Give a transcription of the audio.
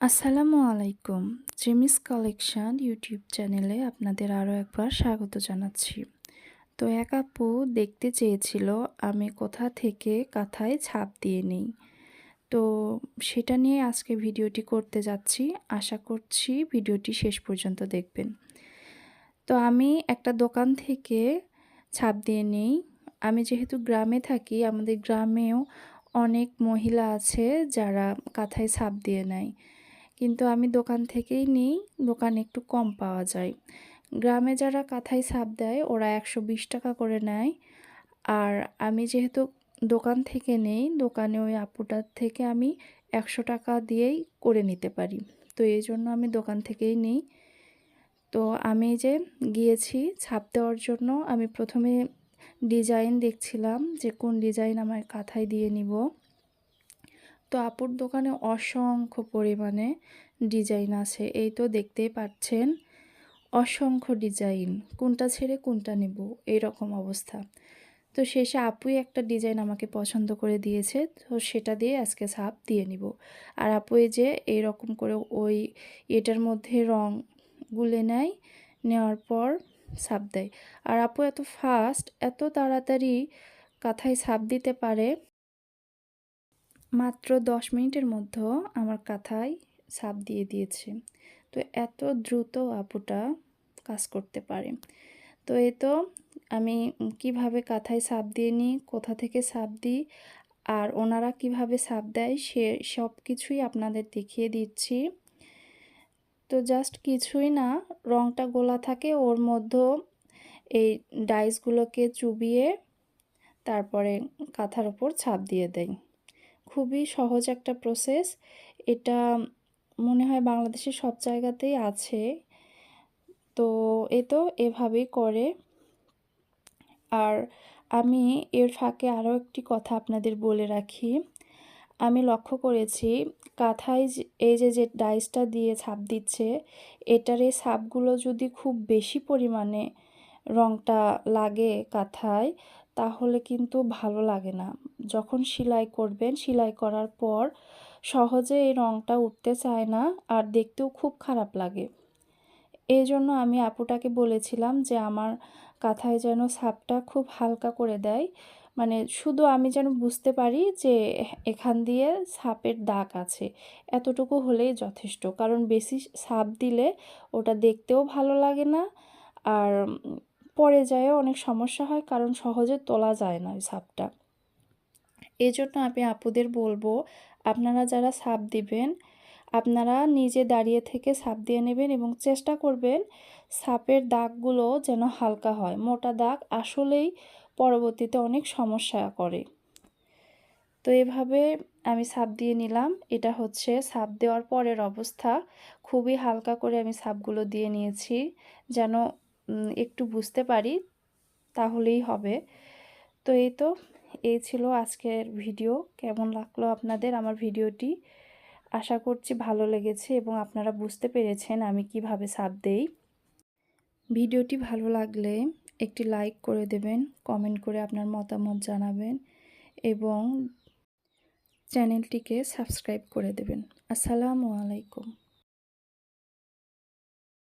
আসসালামু আলাইকুম। Jimmy's collection YouTube চ্যানেলে আপনাদের আরও একবার স্বাগত জানাচ্ছি। তো এক আপু দেখতে চেয়েছিল, আমি কোথা থেকে কাঁথায় ছাপ দিয়ে নেই। তো সেটা নিয়ে আজকে ভিডিওটি করতে যাচ্ছি। আশা করছি ভিডিওটি শেষ পর্যন্ত দেখবেন। তো আমি একটা দোকান থেকে ছাপ দিয়ে নেই। আমি যেহেতু গ্রামে থাকি, আমাদের গ্রামেও অনেক মহিলা আছে যারা কাঁথায় ছাপ দিয়ে নেয়। কিন্তু আমি দোকান থেকেই নিই, দোকানে একটু কম পাওয়া যায়। গ্রামে যারা কাঁথায় ছাপ দেয়, ওরা একশো বিশ টাকা করে নেয়। আর আমি যেহেতু দোকান থেকে নেই, দোকানে ওই আপুটার থেকে আমি একশো টাকা দিয়েই করে নিতে পারি। তো এই জন্য আমি দোকান থেকেই নিই। তো আমি যে গিয়েছি ছাপ দেওয়ার জন্য, আমি প্রথমে ডিজাইন দেখছিলাম যে কোন ডিজাইন আমার কাঁথায় দিয়ে নিব। তো আপুর দোকানে অসংখ্য পরিমাণে ডিজাইন আছে, এই তো দেখতেই পাচ্ছেন। অসংখ্য ডিজাইন, কোনটা ছেড়ে কোনটা নেব রকম অবস্থা। তো শেষে আপুই একটা ডিজাইন আমাকে পছন্দ করে দিয়েছে, তো সেটা দিয়ে আজকে ছাপ দিয়ে নিব। আর আপুই যে এইরকম করে ওই এটার মধ্যে রং গুলে নেয়, নেওয়ার পর ছাপ দেয়। আর আপু এত ফাস্ট এত তাড়াতাড়ি কাঁথায় ছাপ দিতে পারে। মাত্র দশ মিনিটের মধ্যে আমার কাঁথায় ছাপ দিয়ে দিয়েছে। তো এত দ্রুত আপুটা কাজ করতে পারে। তো এ তো আমি কীভাবে কাঁথায় ছাপ দিয়ে নিই, কোথা থেকে ছাপ দিই, আর ওনারা কীভাবে ছাপ দেয়, সে সব কিছুই আপনাদের দেখিয়ে দিচ্ছি। তো জাস্ট কিছুই না, রংটা গোলা থাকে, ওর মধ্যে এই ডাইসগুলোকে চুবিয়ে তারপরে কাঁথার ওপর ছাপ দিয়ে দেয়। খুবই সহজ একটা প্রসেস এটা মনে হয় বাংলাদেশের সব জায়গাতেই আছে। তো এ তো এভাবেই করে। আর আমি এর ফাঁকে আরও একটি কথা আপনাদের বলে রাখি। আমি লক্ষ্য করেছি, কাঁথায় এই যে যে ডাইসটা দিয়ে ছাপ দিচ্ছে, এটার এই ছাপগুলো যদি খুব বেশি পরিমাণে রংটা লাগে কাঁথায়, তাহলে কিন্তু ভালো লাগে না। যখন সেলাই করবেন, সেলাই করার পর সহজে এই রঙটা উঠতে চায় না আর দেখতেও খুব খারাপ লাগে। এই জন্য আমি আপুটাকে বলেছিলাম যে, আমার কাঁথায় যেন ছাপটা খুব হালকা করে দেয়। মানে শুধু আমি যেন বুঝতে পারি যে, এখান দিয়ে সাপের দাগ আছে। এতটুকু হলেই যথেষ্ট। কারণ বেশি সাপ দিলে ওটা দেখতেও ভালো লাগে না। আর পরে যায় অনেক সমস্যা হয়, কারণ সহজে তোলা যায় না ওই সাপটা এই জন্য আমি আপুদের বলব, আপনারা যারা সাপ দিবেন, আপনারা নিজে দাঁড়িয়ে থেকে সাপ দিয়ে নেবেন এবং চেষ্টা করবেন সাপের দাগগুলো যেন হালকা হয়। মোটা দাগ আসলেই পরবর্তীতে অনেক সমস্যা করে। তো এভাবে আমি সাপ দিয়ে নিলাম। এটা হচ্ছে সাপ দেওয়ার পরের অবস্থা। খুবই হালকা করে আমি সাপগুলো দিয়ে নিয়েছি, যেন একটু বুঝতে পারি, তাহলেই হবে। তো এই তো, এই ছিল আজকের ভিডিও। কেমন লাগল আপনাদের আমার ভিডিওটি? আশা করছি ভালো লেগেছে এবং আপনারা বুঝতে পেরেছেন আমি কীভাবে সাপ দেই। ভিডিওটি ভালো লাগলে একটি লাইক করে দেবেন, কমেন্ট করে আপনার মতামত জানাবেন এবং চ্যানেলটিকে সাবস্ক্রাইব করে দেবেন। আসসালামু আলাইকুম।